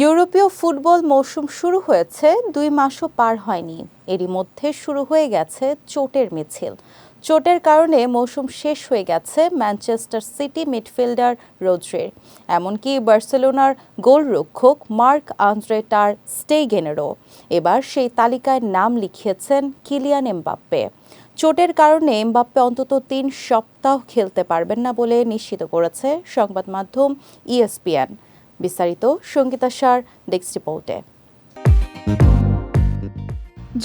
ইউরোপীয় ফুটবল মৌসুম শুরু হয়েছে, দুই মাসও পার হয়নি। এরই মধ্যে শুরু হয়ে গেছে চোটের মিছিল। চোটের কারণে মৌসুম শেষ হয়ে গেছে ম্যানচেস্টার সিটি মিডফিল্ডার রোদ্রের। এমনকি বার্সেলোনার গোলরক্ষক মার্ক আন্দ্রে টার স্টেগেনেরও এবার সেই তালিকায় নাম লিখিয়েছেন কিলিয়ান এমবাপ্পে। চোটের কারণে এমবাপ্পে অন্তত তিন সপ্তাহ খেলতে পারবেন না বলে নিশ্চিত করেছে সংবাদ মাধ্যম ইএসপিএন। বিস্তারিত সঙ্গীতা সার, ডেস্ক রিপোর্টে।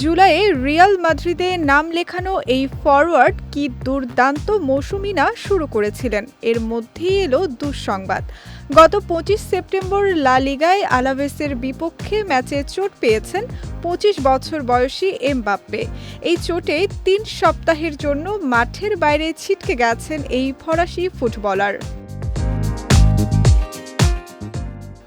জুলাইয়ে রিয়াল মাদ্রিদে নাম লেখানো এই ফরওয়ার্ড কি দুর্দান্ত মৌসুমি না শুরু করেছিলেন? এর মধ্যেই এলো দুঃসংবাদ। গত পঁচিশ সেপ্টেম্বর লা লিগায় আলাভেসের বিপক্ষে ম্যাচে চোট পেয়েছেন পঁচিশ বছর বয়সী এমবাপ্পে। এই চোটে তিন সপ্তাহের জন্য মাঠের বাইরে ছিটকে গেছেন এই ফরাসি ফুটবলার।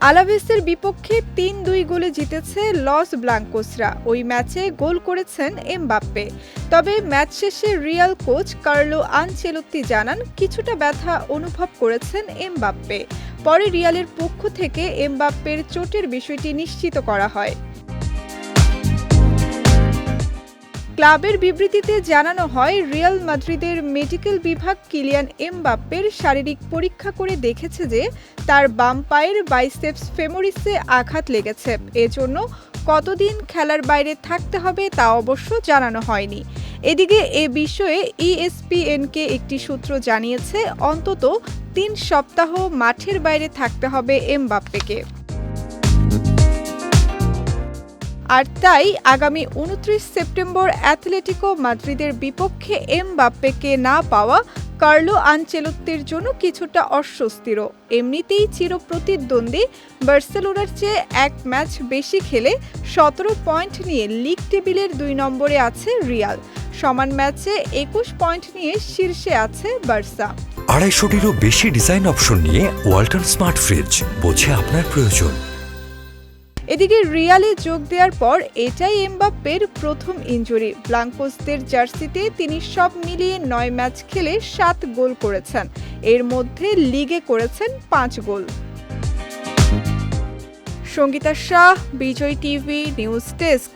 আলাভেসের বিপক্ষে তিন দুই গোলে জিতেছে লস ব্লাঙ্কোসরা। ওই ম্যাচে গোল করেছেন এমবাপ্পে। তবে ম্যাচ শেষে রিয়াল কোচ কার্লো আনচেলত্তি জানান, কিছুটা ব্যথা অনুভব করেছেন এমবাপ্পে। পরে রিয়ালের পক্ষ থেকে এমবাপ্পের চোটের বিষয়টি নিশ্চিত করা হয়। ক্লাবের বিবৃতিতে জানানো হয়, রিয়াল মাদ্রিদের মেডিকেল বিভাগ কিলিয়ান এমবাপ্পের শারীরিক পরীক্ষা করে দেখেছে যে তার বাম পায়ের বাইসেপস ফেমোরিসে আঘাত লেগেছে। এজন্য কতদিন খেলার বাইরে থাকতে হবে তা অবশ্য জানানো হয়নি। এদিকে এ বিষয়ে ইএসপিএনকে একটি সূত্র জানিয়েছে, অন্তত তিন সপ্তাহ মাঠের বাইরে থাকতে হবে এমবাপ্পেকে। আর তাই আগামী উনত্রিশ সেপ্টেম্বর অ্যাথলেটিকো মাদ্রিদের বিপক্ষে এম বাপ্পেকে না পাওয়া কার্লো আনচেলত্তির জন্য কিছুটা অস্বস্তিরও। এমনিতেই চিরপ্রতিদ্বন্দ্বী বার্সেলোনার চেয়ে এক ম্যাচ বেশি খেলে সতেরো পয়েন্ট নিয়ে লিগ টেবিলের দুই নম্বরে আছে রিয়াল। সমান ম্যাচে একুশ পয়েন্ট নিয়ে শীর্ষে আছে বার্সা। আড়াইশোটিরও বেশি ডিজাইন অপশন নিয়ে ওয়াল্টন স্মার্ট ফ্রিজ, বোঝে আপনার প্রয়োজন। এদিকে রিয়ালে যোগ দেওয়ার পর এটাই এমবাপ্পের প্রথম ইঞ্জুরি। ব্লাঙ্কোসদের জার্সিতে তিনি সব মিলিয়ে নয় ম্যাচ খেলে সাত গোল করেছেন। এর মধ্যে লিগে করেছেন পাঁচ গোল। Sangeeta Shah, Bijoy TV, news desk.